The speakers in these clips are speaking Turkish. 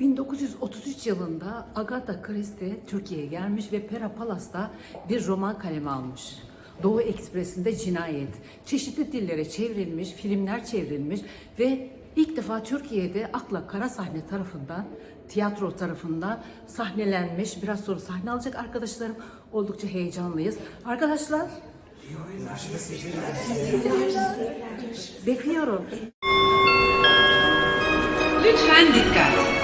1933 yılında Agatha Christie Türkiye'ye gelmiş ve Pera Palas'ta bir roman kaleme almış. Doğu Ekspresi'nde cinayet. Çeşitli dillere çevrilmiş, filmler çevrilmiş ve ilk defa Türkiye'de Akla Kara Sahne tarafından, tiyatro tarafından sahnelenmiş. Biraz sonra sahne alacak arkadaşlarım. Oldukça heyecanlıyız. Arkadaşlar, bekliyorum. Lütfen dikkat.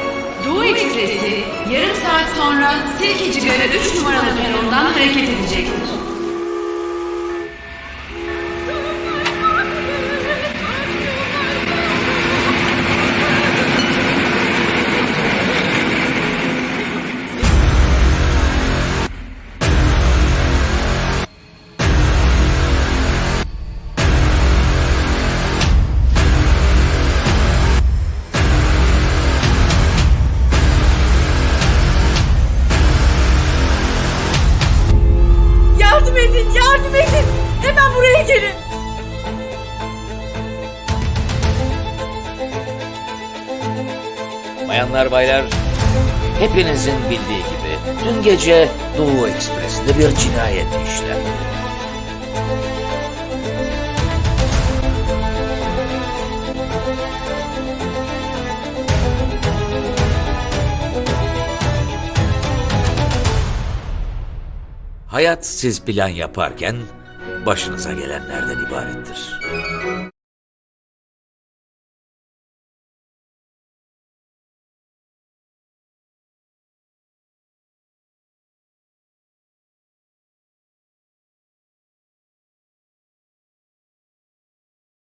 Doğu Ekspresi yarım saat sonra Silkecigar'a 3 numaralı perondan hareket edecektir. Yardım edin, yardım edin. Hemen buraya gelin. Bayanlar baylar, hepinizin bildiği gibi dün gece Doğu Ekspresi'nde bir cinayet işlendi. Hayat siz plan yaparken başınıza gelenlerden ibarettir.